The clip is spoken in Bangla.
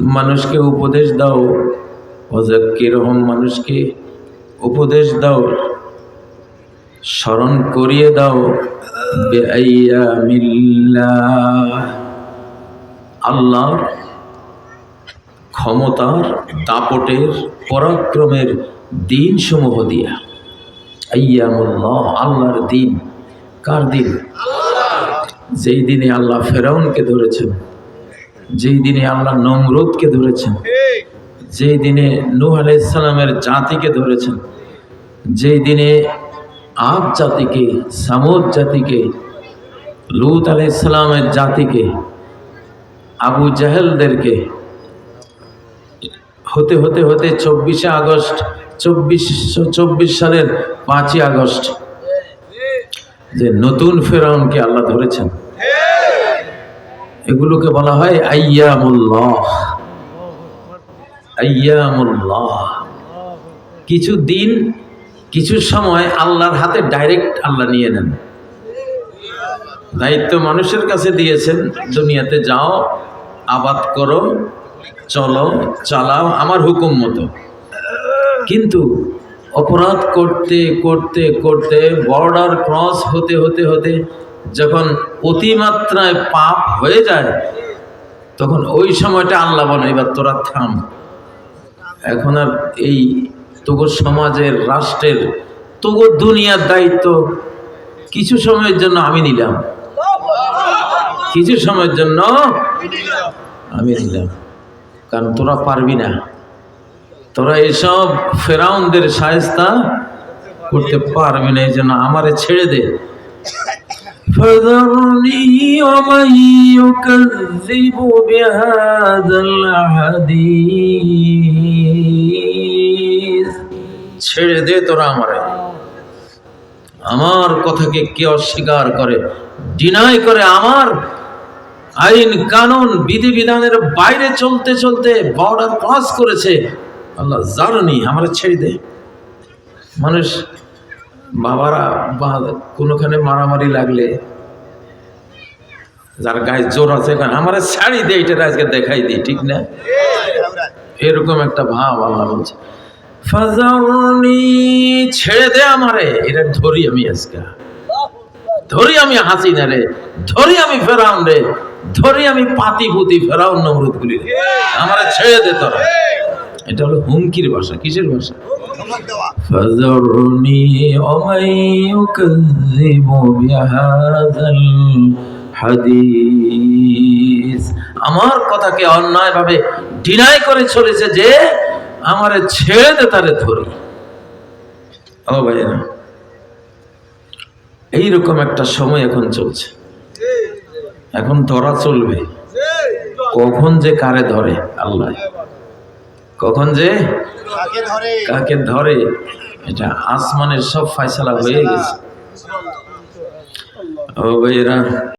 মানুষকে উপদেশ দাও। অজাক্কিরহম মানুষকে উপদেশ দাও। স্মরণ করিয়ে দাও। আল্লাহর ক্ষমতার দাপটের পরাক্রমের দিন সমূহ দিয়া। আইয়ামুল্লাহ আল্লাহর দিন। কার দিন? যেই দিনে আল্লাহ ফেরাউনকে ধরেছেন। যেই দিনে আল্লাহ নমরুদকে ধরেছেন যেই দিনে নূহ আলাইসালামের জাতিকে ধরেছেন যেই দিনে আব জাতিকে সামুদ জাতিকে লুত আলাইসালামের জাতিকে আবু জাহেলদেরকে হতে হতে হতে চব্বিশে আগস্ট চব্বিশ চব্বিশ সালের পাঁচই আগস্ট যে নতুন ফেরাউনকে আল্লাহ ধরেছেন। এগুলোকে বলা হয় আইয়ামুল্লাহ। আইয়ামুল্লাহ। কিছু দিন, কিছু সময় আল্লাহর হাতে ডাইরেক্ট আল্লাহ নিয়ে নেন। দায়িত্ব মানুষের কাছে দিয়েছেন, দুনিয়াতে যাও, আবাদ করো, চলো, চালাও, আমার হুকুম মতো। কিন্তু অপরাধ করতে করতে করতে বর্ডার ক্রস হতে হতে হতে যখন অতিমাত্রায় পাপ হয়ে যায়, তখন ওই সময়টা আল্লাহ বলে এবার তোরা থাম। এখন আর এই তোগো সমাজের, রাষ্ট্রের তোগো দুনিয়ার দায়িত্ব কিছু সময়ের জন্য আমি নিলাম। কিছু সময়ের জন্য আমি নিলাম। কারণ তোরা পারবি না। তোরা এসব ফেরাউনদের সায়স্তা করতে পারবি না, এই জন্য আমারে ছেড়ে দে। فذرني ومن يكذب بهذا الحديث ছেড়ে দে তোরা আমারে আমার কথাকে কে অস্বীকার করে ডিনাই করে আমার আইন কানুন বিধি বিধানের বাইরে চলতে চলতে বর্ডার ক্রস করেছে আল্লাহ জানি আমরা ছেড়ে দে মানুষ বাবারা কোনোখানে মারামারি লাগলে, যার গায়ে জোর আছে আমার ছাড়ি দে এটা আজকে দেখাই দিই ঠিক না? এরকম একটা ভাব আল্লাহ বলছে। ফাজারনি ছেড়ে দে আমারে, এটা ধরি আমি আজকে। ধরি আমি হাসি না রে, ধরি আমি ফেরাউন রে, ধরি আমি পাতি পুতি ফেরাউন নমরুদ গুলি রে। আমার ছেড়ে দে তোরা। এটা হলো হুমকির ভাষা, কিসের ভাষা? فذرني ومن يكذب بهذا الحديث আমার কথাকে অন্যায়ভাবে ডিনাই করে চলেছে যে আমারে ছেড়ে দে তারে ধরি ও ভাইরা এইরকম একটা সময় এখন চলছে এখন ধরা চলবে কখন যে কারে ধরে আল্লাহ কখন যে? কাকে ধরে? এটা আসমানের সব ফায়সালা হয়ে গেছে। ও ভাইয়েরা